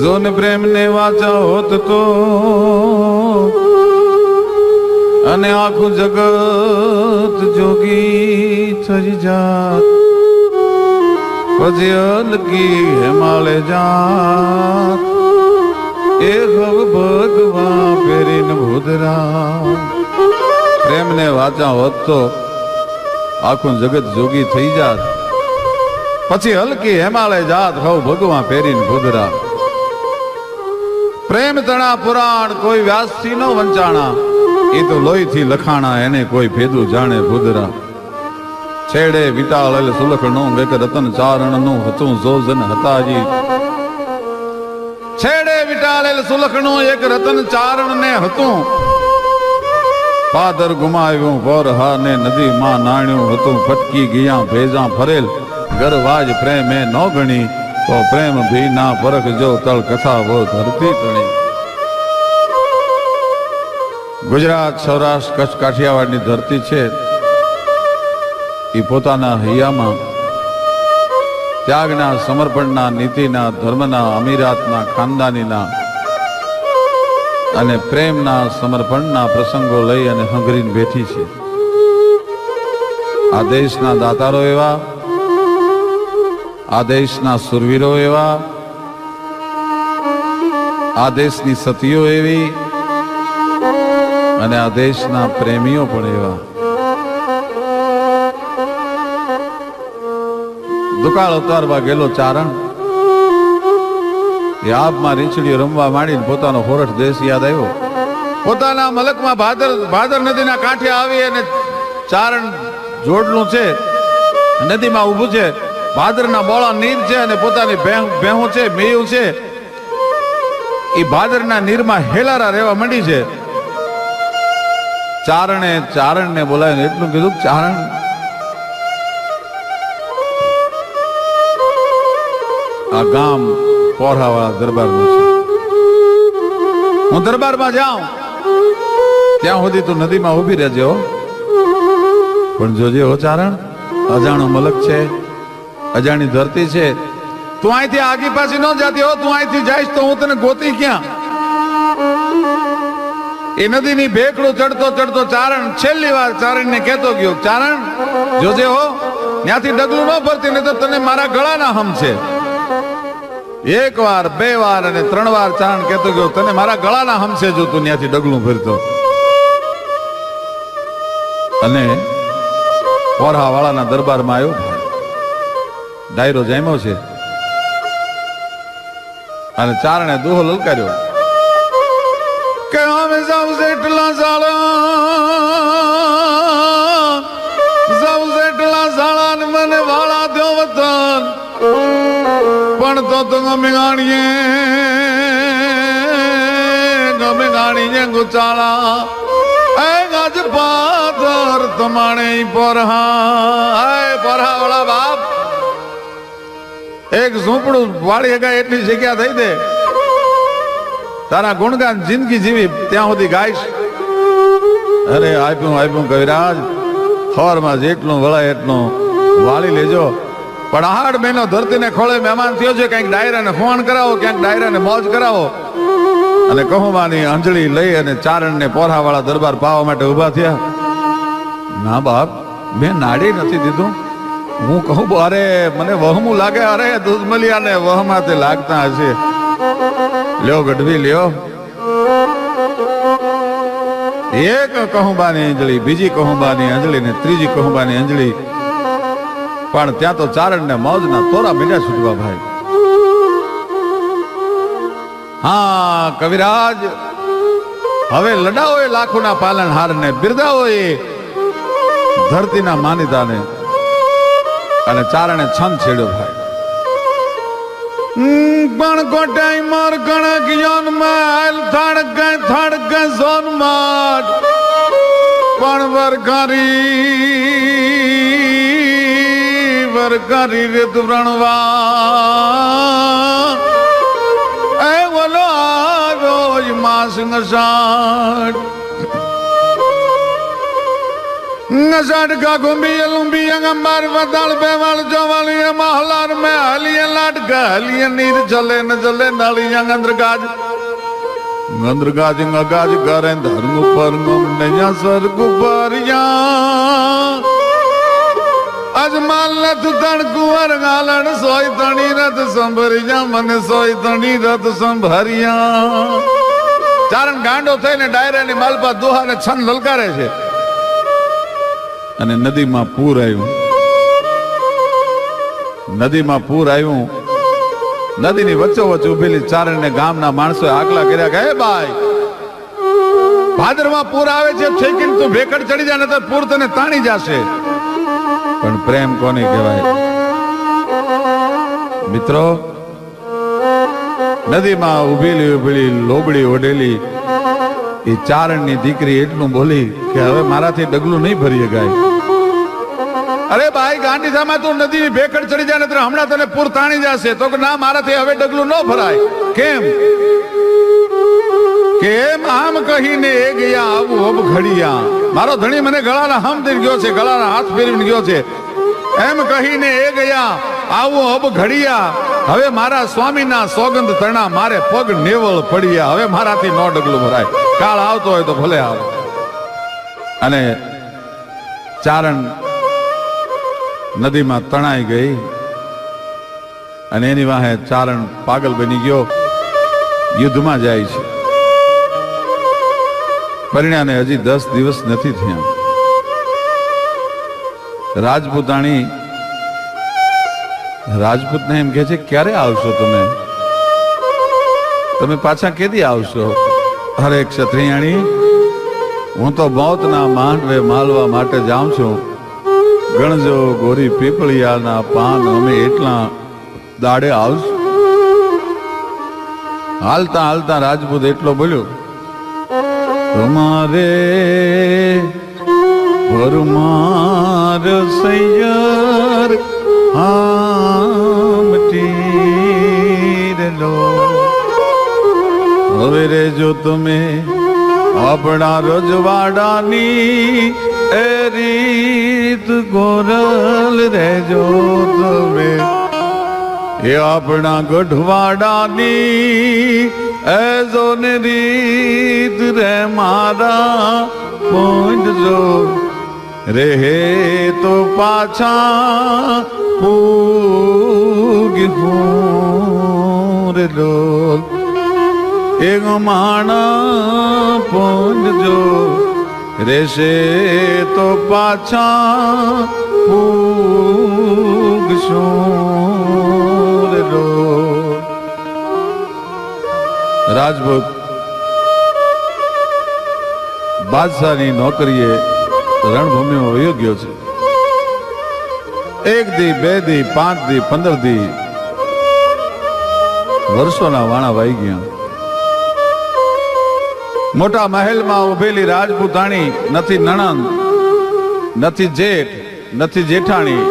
John પ્રેમ ને વાચા હોત તો. અને આખું જગત જોગી થઈ જાત. પછી અલગી હેમાળે જાત. એ હવ ભગવા ફેરીને ભૂદરા પ્રેમને વાચા હોત તો આખું જગત જોગી થઈ જાત. પછી હલકી હેમાળે જાત હવ ભગવા ફેરીને ભૂદરા પ્રેમ તણા પુરાણ, કોઈ વ્યાસથી નો વંચાણા. એ તો લોહીથી લખાણા, એને કોઈ ભેદું જાણે ભૂદરા. છેડે વિટાળેલ સુલખણું એક રતન ચારણનું હતું જોજન હતાજી. છેડે વિટાળેલ સુલખણું એક રતન ચારણ ને હતું. પાદર ગુમાવ્યું, વર હા ને નદી માં નાણ્યું હતું. ફટકી ગયા ભેજા ફરેલ ગરવાજ પ્રેમે ન ગણી. તો પ્રેમ ભી ના પરખ જો તળ કથા વો ધરતી તણી. ગુજરાત, સૌરાષ્ટ્ર, કચ્છ, કાઠિયાવાડની ધરતી છે. એ પોતાના હૈયામાં ત્યાગના, સમર્પણના, નીતિના, ધર્મના, અમીરાતના, ખાનદાનીના અને પ્રેમના, સમર્પણના પ્રસંગો લઈ અને હંગરીને બેઠી છે. આ દેશના દાતારો એવા આ દેશના સુરવીરો એવા આ દેશની સતીઓ એવી, અને આ દેશના પ્રેમીઓ પણ એવા. દુકાળ ઉતારવા ગયેલો ચારણ, એ આપમાં રીંછડીઓ રમવા માંડીને પોતાનો હોરઠ દેશ યાદ આવ્યો. પોતાના મલકમાં ભાદર ભાદર નદીના કાંઠે આવી અને ચારણ જોડલું છે, નદીમાં ઊભું છે. ભાદરના બોળા નીર છે અને પોતાની ભેહું છે મેયું છે. એ ભાદરના નીરમાં હેલારા રહેવા માંડી છે. ચારણે ચારણને બોલાવીને એટલું કીધું ચારણ. આ ગામ પોરાવાળા દરબારનું છે. હું દરબારમાં જાઉં, ત્યાં સુધી તું નદીમાં ઊભી રહેજો પણ જોજે હો ચારણ, અજાણો મલક છે. અજાણી ધરતી છે. તું અહીંથી આગી પાછી ન જાતી હો, તું અહીંથી જઈશ તો હું તને ગોતી ક્યાં? એ નદીની ભેકડું ચડતો ચડતો ચારણ છેલ્લી વાર ચારણ ને કહેતો ગયો. ચારણ, જોજે હો ત્યાંથી ડગલું ન ભરતી ને તો તને મારા ગળાના હમ છે. એક વાર, બે વાર અને ત્રણ વાર ચારણ કહેતો ગયો, તને મારા ગળાના હમશે જો તું ત્યાંથી ડગલું ભરતો. અને પોરા વાળાના દરબારમાં આવ્યો. ડાયરો જામ્યો છે. અને ચારણે દોહો લલકાર્યો. ગાણીએ, ગમે ગાણીએ ગુચાળા. એ ગજ પાતર તમાણે પરહા, એ પરહા વાળા એક ઝૂંપડું વાળી હગા એટલી જગ્યા થઈ દે. તારા ગુણગાન જિંદગી જીવી, ત્યાં સુધી ગાઈશ. અરે આપ્યું આપ્યું કવિરાજ ખબરમાં જેટલું વળાય એટલું વાળી લેજો. પણ આહાડ મહિનો ધરતીને ખોળે મહેમાન થયો છે કંઈક ડાયરાને ફોન કરાવો, ક્યાંક ડાયરાને મોજ કરાવો. અને કહુમાની અંજળી લઈ અને ચારણને પોરાવાળા દરબાર પાવા માટે ઊભા થયા. ના બાપ, મેં નાડી નથી દીધું. હું કહું, અરે, મને વહમું લાગે, અરે, દૂધમલિયાને વહમાં તે લાગતા હશે. લ્યો, ગઢવી, લ્યો. એક કહુંબાની અંજળી, બીજી કહુંબાની અંજળી ને ત્રીજી કહુંબાની અંજળી. પણ ત્યાં તો ચારણ ને મોજ ના તોરા મીડા છૂટવા ભાઈ. હા, કવિરાજ, હવે લડાવો એ લાખોના પાલનહાર ને બિરદાવો એ ધરતીના માનીતાને અને ચારણે છંદ છેડ્યો ભાઈ. પણ કોટાઈ માર કણક યોન માલ થડક થડક સોન માટ પણ વરકારી વરકારી રીત વ્રણવા. એ બોલો આવ્યો માસ નસાટ નસાડકા ગુંબી લુંબી અંગંબાર વતાળ બેવાળ જોવાળી મહલાર મે હલિય લાટ ગલિય નીર ચલે ન ચલે નાળી અંગંદ્ર ગાજ ગંદ્ર ગાજ ગાજ કરે ધર્મ પર ગમ નયા સ્વર્ગ પરિયા અજમાલ ને તું તણ કુંવર ગાલણ સોય તણી રથ સંભરિયા મને સોય તણી રથ સંભરિયા ચારણ ગાંડો થઈને ડાયરાની માલપા દોહાને છન લલકારે છે અને નદીમાં પૂર આવ્યું. નદીમાં પૂર આવ્યું. નદીની વચ્ચોવચ્ચ ઉભેલી ચારણને ગામના માણસોએ આગલા કર્યા કે ભાઈ, ભાદરમાં પૂર આવે છે ઠેકીને તું ભેકડ ચડી જાય તો પૂર તને તાણી જશે. પણ પ્રેમ કોને કહેવાય? મિત્રો, નદીમાં ઉભેલી ઉભેલી લોબડી ઓઢેલી એ ચારણની દીકરી એટલું બોલી કે હવે મારાથી ડગલું નહીં ભરીએ ગાય. અરે ભાઈ ગાંધીધામાં તું નદીની ભેખડ ચડી જાય ને હમણાં તને પૂર તાણી જશે. તો કે ના, મારાથી હવે ડગલું ન ભરાય. કેમ? કેમ આમ કહીને એ ગયા આવું અબ ઘડિયા? મારો ધણી મને ગળાના હમ દઈ ગયો છે, ગળાના હાથ ફેરવીને ગયો છે. એમ કહીને એ ગયા આવું અબ ઘડિયા. હવે મારા સ્વામીના સોગંદ તણા મારે પગ નેવળ પડ્યા. હવે મારાથી નો ડગલું ભરાય. કાળ આવતો હોય તો ભલે આવે. અને ચારણ નદીમાં તણાઈ ગઈ અને એની વાહે ચારણ પાગલ બની ગયો, યુદ્ધમાં જાય છે. પરિણામે હજી દસ દિવસ નથી થયા. રાજપૂતાણી રાજપૂતને એમ કે છે, ક્યારે આવશો તમે? તમે પાછા કેદી આવશો? અરે ક્ષત્રિયાણી, હું તો મોતના માંડવે માલવા માટે જાઉં છું. ગણજો ગોરી પીપળિયાના પાન, અમે એટલા દાડે આવશું હાલતા હાલતા રાજપૂત એટલો બોલ્યો, તમારે ભરમાર સૈયર આમટીરલો હવે રે જો તમે આપણા રજવાડાની એ રીત ગોરલ રેજો તમે એ આપણા ગઢવાડાની એ ને રીત રે મારા પહોંચજો રે તો પાછા પૂગ હું રે લોલ એક માણા પૂંજજો રેશે તો પાછા પૂગશું રે લોલ રાજભોગ બાદશાહની નોકરીએ રણભૂમિમાં વયો ગયો છે. એક દી, બે દી, પાંચ દી, પંદર દી વર્ષોના વાણા વાઈ ગયા. મોટા મહેલમાં ઉભેલી રાજપૂતાણી, નથી નણંદ, નથી જેઠ, નથી જેઠાણી.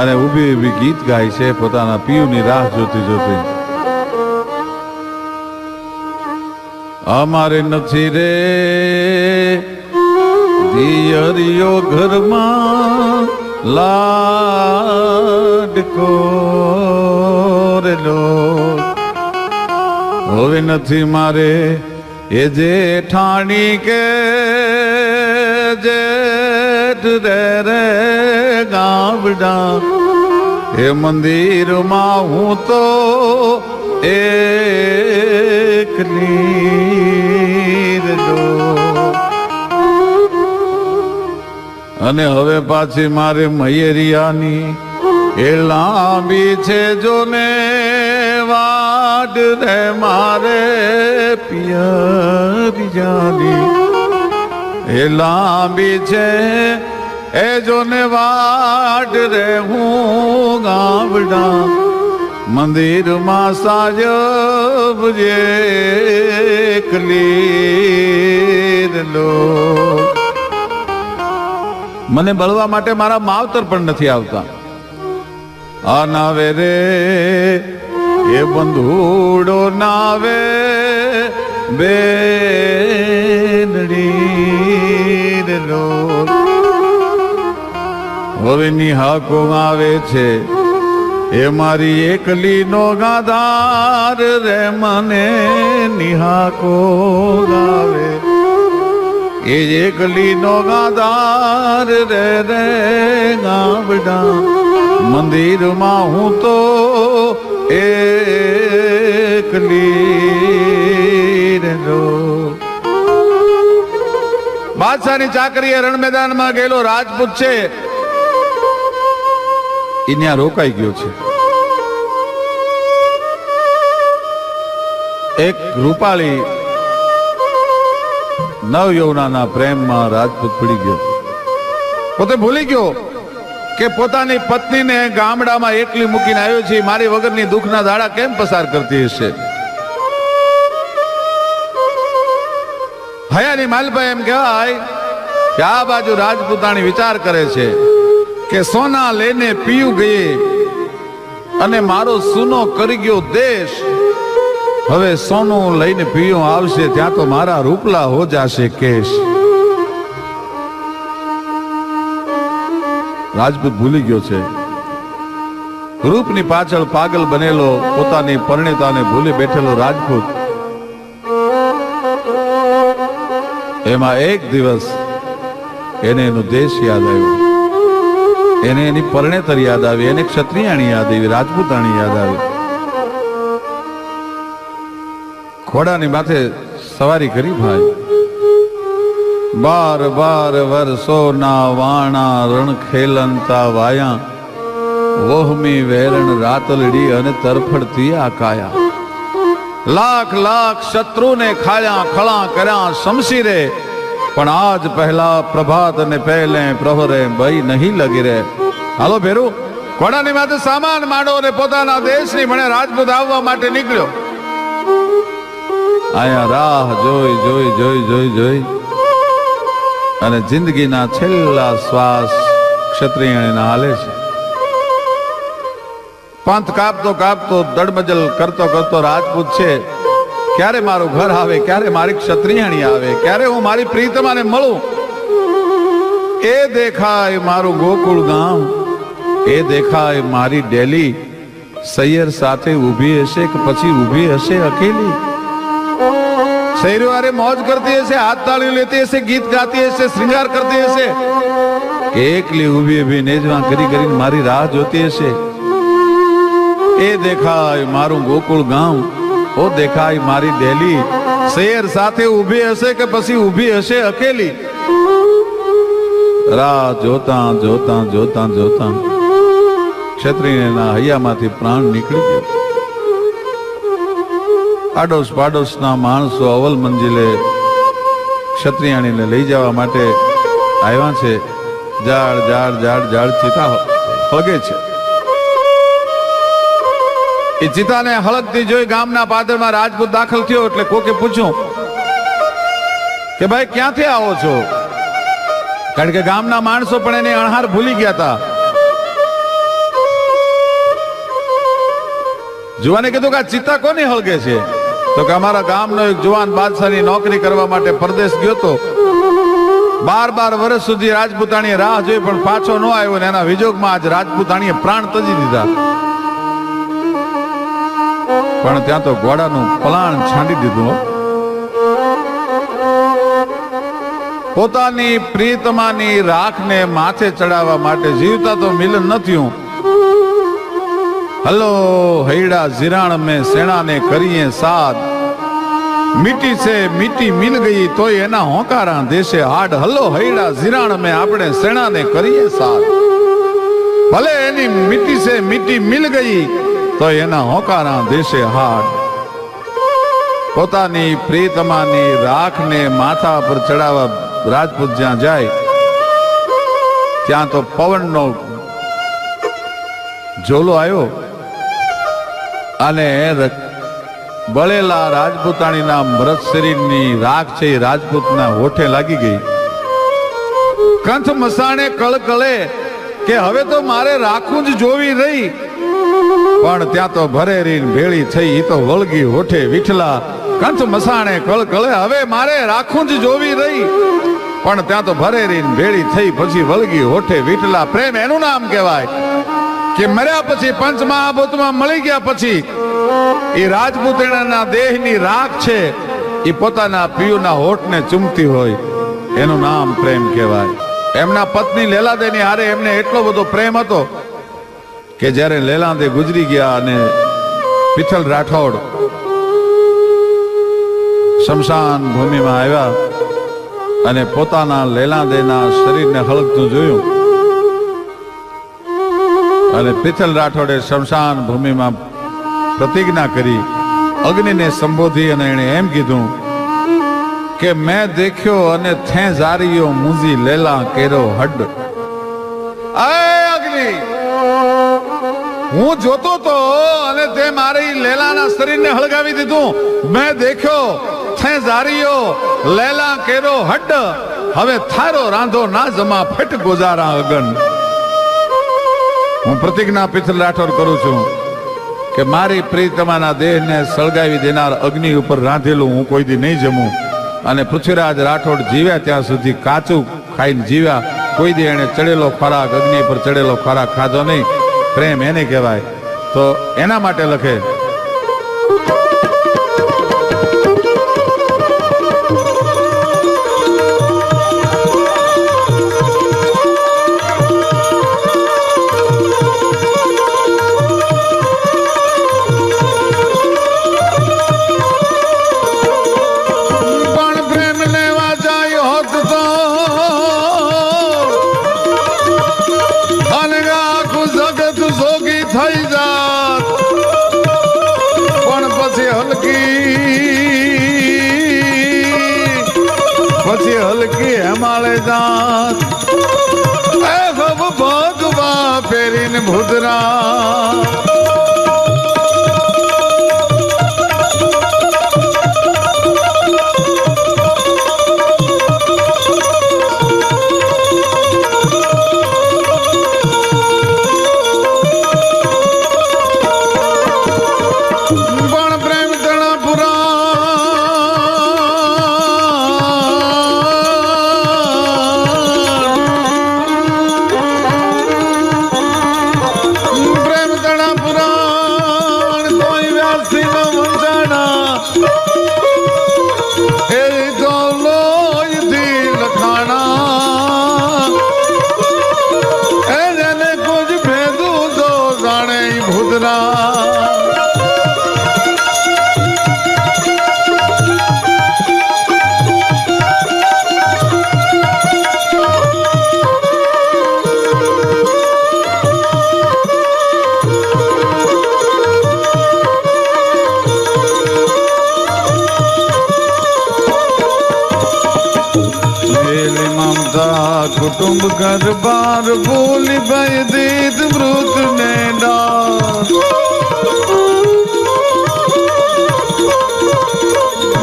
અને ઊભી ઊભી ગીત ગાય છે પોતાના પિયુની રાહ જોતી જોતી. અમારે નથી રે દિયરિયો ઘરમાં લાડકો રે લો હવે નથી મારે એ જેઠાણી કે જેઠ રે રે ગાવડા એ મંદિરમાં હું તો એકલી અને હવે પાછી મારે મયરિયાની એ લાંબી છે જો ને વાડ ને મારે પિયરિયાની એ લાંબી છે એ જો ને વાડ રે હું ગામડા. મંદિરમાં સાજબ જે કલીર લો. મને બળવા માટે મારા માવતર પણ નથી આવતા. આ નાવે રે, એ બંધુડો નાવે, બેનડી રે લોલ હવે નિહાકો આવે છે, એ મારી એકલી નો ગાધાર રે મને નિહાકો ગાવે. એ એકલી નો ગાધાર રે રે ગાવડા. મંદિરમાં હું તો એકલી બાદશાહની ચાકરીએ રણ મેદાનમાં ગયેલો રાજપૂત છે. એ ત્યાં રોકાઈ ગયો છે. એક રૂપાળી નવ યૌવનાના પ્રેમમાં રાજપૂત પડી ગયો. પોતે ભૂલી ગયો. કે પોતાની પત્નીને ગામડામાં એકલી મૂકીને આવ્યો છે, મારી વગરની દુઃખના દાડા કેમ પસાર કરતી હશે? હયાની માલભાઈ એમ કહેવાય કે આ બાજુ રાજપૂતાણી વિચાર કરે છે કે સોના લઈને પીયું ગઈ અને મારો સુનો કરી ગયો દેશ. હવે સોનું લઈને પીયું આવશે, ત્યાં તો મારા રૂપલા હો જાશે કેશ. રાજપૂત ભૂલી ગયો છે. રૂપની પાછળ પાગલ બનેલો પોતાની પરણિતાને ભૂલી બેઠેલો રાજપૂત. એમાં એક દિવસ એને એનો દેશ યાદ આવ્યો. એને એની પરણેતર યાદ આવી, એને ક્ષત્રિયાણી યાદ આવી, રાજપૂતાણી યાદ આવી. ઘોડાની માથે સવારી કરી ભાઈ. બાર બાર વર્ષોના વાણા રણ ખેલંતા વાયા. વોહમી વેરણ રાતલડી અને તરફડતી આ કાયા. લાખ લાખ શત્રુને ખાયા, ખળા કર્યા શમશીરે. પણ આજ પહેલા પ્રભાત ને પહેલે પ્રહરે ભય નહીં લગી રે. હાલો ભેરું કોડાની માથે સામાન માંડો અને પોતાના દેશની મને રાજપૂત આવવા માટે નીકળ્યો. આયા રાહ જોઈ જોઈ જોઈ જોઈ જોઈ. અને જિંદગીના છેલ્લા શ્વાસ ક્ષત્રિયણીના હાલે છે. પંથ કાપતો કાપતો દડમજલ કરતો કરતો રાજપૂત છે. ક્યારે મારું ઘર આવે, ક્યારે મારી ક્ષત્રિયાણી આવે, ક્યારે હું મારી પ્રીતમાને મળું? એ દેખાય મારું ગોકુળ ગામ, એ દેખાય મારી ડેલી. સૈયર સાથે ઊભી હશે કે પછી ઊભી હશે અકેલી? શહેરીઓ અરે મોજ કરતી હશે, હાથ તાળી લેતી હશે, ગીત ગાતી હશે શ્રૃંગાર કરતી હશે. એકલી ઊભી ઊભી નેજવા કરી કરીને મારી રાહ જોતી હશે. એ દેખાય મારું ગોકુળ ગામ, ઓ દેખાય મારી દેલી શેર સાથે ઊભી હશે કે પછી ઊભી હશે અકેલી? રાહ જોતા જોતા જોતા જોતા ક્ષત્રિયના હૈયામાંથી પ્રાણ નીકળી ગયો. આડોશ પાડોશના માણસો અવલ મંજિલે ક્ષત્રિયાણીને લઈ જવા માટે આવ્યા છે. ઝાડ ઝાડ ઝાડ ઝાડ ચિતા હળગે છે. એ ચિતાને હળગતી જોઈ ગામના પાદરમાં રાજપૂત દાખલ થયો એટલે કોકે પૂછ્યું કે ભાઈ, ક્યાંથી આવો છો? કારણ કે ગામના માણસો પણ એની અણહાર ભૂલી ગયા હતા જુવાને કીધું કે આ ચિત્તા કોની હળગે છે? તો કે અમારા ગામનો એક જુવાન બાદશાહની નોકરી કરવા માટે પરદેશ ગયો તો બાર બાર વર્ષ સુધી રાજપૂતાણીએ રાહ જોઈ પણ પાછો ન આવ્યો ને એના વિજોગમાં આજ રાજપૂતાણીએ પ્રાણ તજી દીધા. પણ ત્યાં તો ઘોડાનું પલાણ છાંડી દીધું. પોતાની પ્રીતમાની રાખને માથે ચડાવવા માટે જીવતા તો મિલન નથી હું હલો, હૈડા જીરાણ મેં સેણાને કરીએ સાદ. મીટી છે મીટી મિલ ગઈ, તોય એના હોકારા દેશે હાડ. હલો, હૈડા જીરાણ મેં આપણે સેણાને કરીએ સાદ. ભલે એની મીટી છે મીટી મિલ ગઈ તો એના હોકારા દેશે હાડ. પોતાની પ્રીતમાની રાખને માથા પર ચડાવવા રાજપૂત જ્યાં જાય, ત્યાં તો પવનનો ઝોલો આવ્યો. અને બળેલા રાજપૂતાણીના મૃત શરીરની રાખ છે એ રાજપૂતના હોઠે લાગી ગઈ. કંઠ મસાણે કળકળે કે હવે તો મારે રાખું જ જોવી રહી. પણ ત્યાં તો ભરેરી ભેળી થઈ એ તો વળગી હોઠે વિઠલા. કંઠ મસાણે કળ કળે હવે મારે રાખું જ જોવી રહી. પણ ત્યાં તો ભરેરી ભેળી થઈ, પછી વળગી હોઠે વિઠલા. પ્રેમ એનું નામ કહેવાય. કે મર્યા પછી પંચ મહાભૂતમાં મળી ગયા પછી એ રાજપૂતેણાના દેહની રાખ છે, એ પોતાના પિયુના હોઠને ચૂમતી હોય, એનું નામ પ્રેમ કહેવાય. એમના પત્ની લેલાદેની હારે એમને એટલો બધો પ્રેમ હતો કે જ્યારે લેલાદે ગુજરી ગયા અને પિથલ રાઠોડ શમશાન ભૂમિમાં આવ્યા અને પોતાના લેલાદેના શરીરને હળગતું જોયું અને પિથલ રાઠોડે શમશાન ભૂમિમાં પ્રતિજ્ઞા કરી, અગ્નિને સંબોધી અને એણે એમ કીધું કે મેં દેખ્યો અને થે જારીયો મુજી લેલા કેરો હડ. અગ્નિ, હું જોતો તો અને તે મારી લેલાના શરીરને હળગાવી દીધું. મેં દેખ્યો થે જારીયો લેલા કેરો હડ. હવે થારો રાંધો ના જમા ફેટ ગોજારા અગન. હું પ્રતિજ્ઞા પિથલ રાઠોડ કરું છું કે મારી પ્રીતમાના દેહને સળગાવી દેનાર અગ્નિ ઉપર રાંધેલું હું કોઈ દી નહીં જમું. અને પૃથ્વીરાજ રાઠોડ જીવ્યા ત્યાં સુધી કાચું ખાઈને જીવ્યા. કોઈ દી એને ચડેલો ખોરાક, અગ્નિ પર ચડેલો ખોરાક ખાધો નહીં. પ્રેમ એને કહેવાય. તો એના માટે લખે.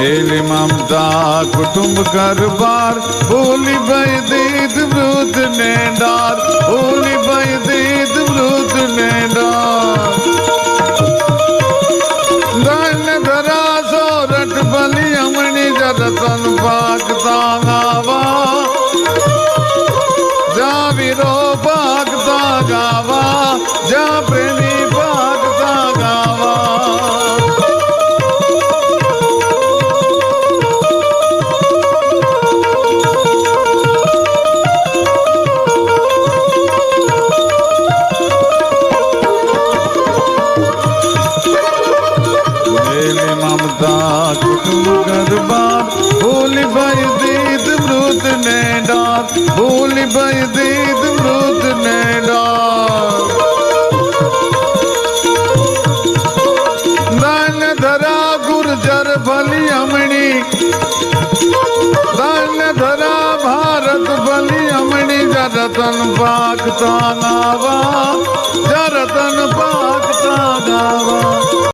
મેલી મમતા કુટુંબ ઘર બાર ભૂલી ભય દીદ મૃત ને ડાર ભૂલી ભય દીદ મૃત ને ડાર ધન ધરા સોરઠ ભલી અમણી જરતન પાકતા ગાવા જા વીરો પાકતા ગાવા જા પ્રેમી જરતન પાકતા ગાવા જરતન પાકતા ગાવા.